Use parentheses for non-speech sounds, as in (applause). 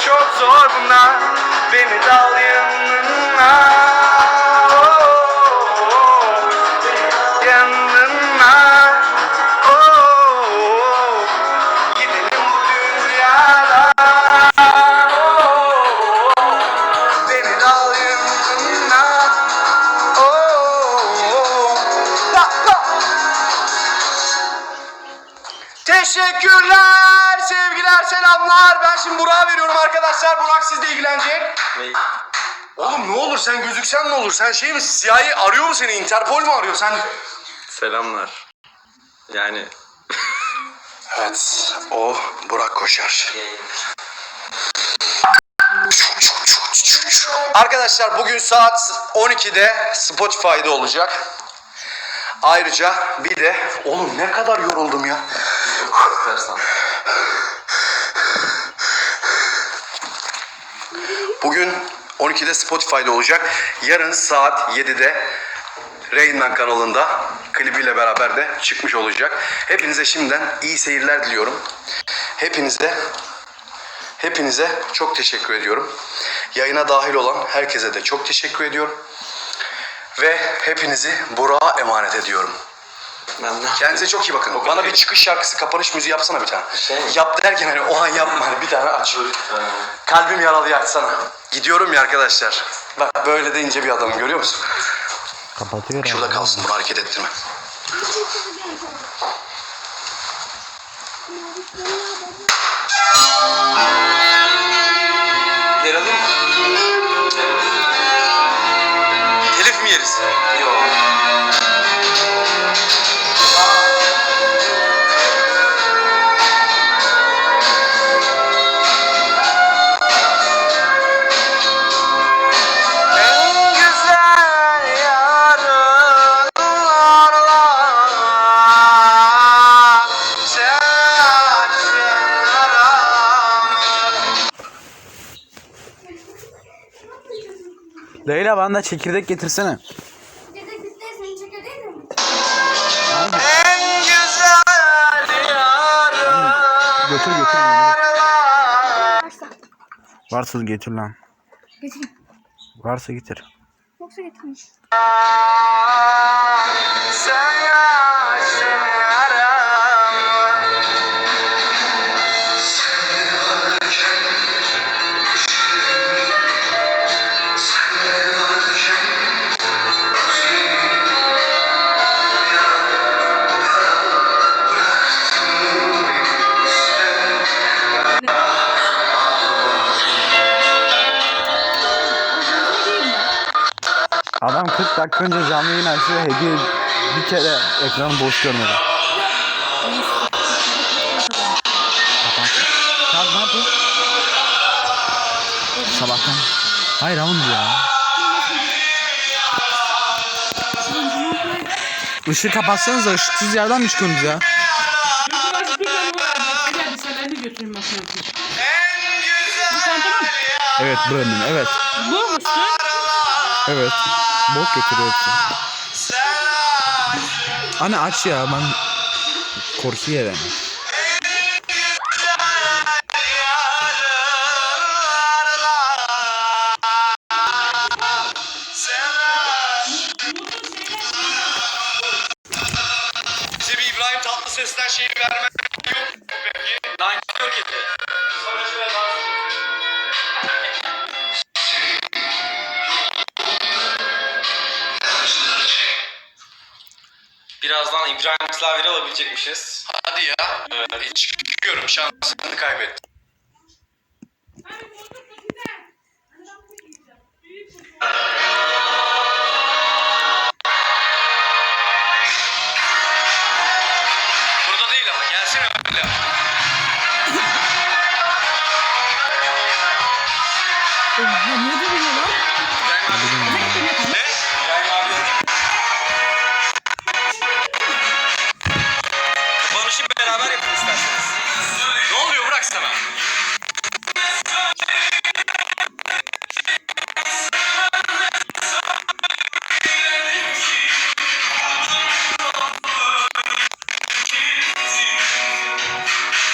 çok zor bunlar. Beni dal yanına Teşekkürler, sevgiler, selamlar. Ben şimdi Burak'a veriyorum arkadaşlar. Burak sizle ilgilenecek. Oğlum ne olur sen gözüksen ne olur? Sen şey mi CIA arıyor mu seni? Interpol mu arıyor? Sen Selamlar. Yani (laughs) Evet, o Burak Koşar. Arkadaşlar bugün saat 12'de Spotify'da olacak. Ayrıca bir de oğlum ne kadar yoruldum ya. İstersen. Bugün 12'de Spotify'da olacak. Yarın saat 7'de Reynmen kanalında klibiyle beraber de çıkmış olacak. Hepinize şimdiden iyi seyirler diliyorum. Hepinize hepinize çok teşekkür ediyorum. Yayına dahil olan herkese de çok teşekkür ediyorum. Ve hepinizi Burak'a emanet ediyorum. Ben de. Kendinize çok iyi bakın. Bana bir çıkış şarkısı, kapanış müziği yapsana bir tane. Şey mi? Yap derken hani o an yapma. Hani bir tane aç. Kalbim yaralı ya açsana. Gidiyorum ya arkadaşlar. Bak böyle de ince bir adamım görüyor musun? Kapatıyor Şurada kalsın bunu hareket ettirme. Yer alayım mı? Telif mi yeriz? Yok. Leyla bana da çekirdek getirsene. Dedektifler seni çekiyor mi? En güzel yarınlarla Götür götür. Varsa. Varsa getir lan. Getireyim. Varsa getir. Yoksa getirmiş. Adam 40 dakika önce canlı yayın açıyor. Hediye bir kere ekranı boş görmedi. Şarj ne yapıyor? Sabahtan. Hayır oğlum ya. Işığı kapatsanız da ışıksız yerden mi çıkıyorsunuz ya? Evet buranın evet. Bu musun? Evet. Bok götürüyor hepsi. Anne aç ya ben korkuyorum. Bize bir İbrahim Tatlıses'ten şeyi vermen yok mu peki? Nankör kedi. Birazdan İbrahim Klaveri alabilecekmişiz. Hadi ya. Evet. Çıkıyorum şansını kaybettim. Burada değil ama öyle. Ya niye duruyor lan? Abi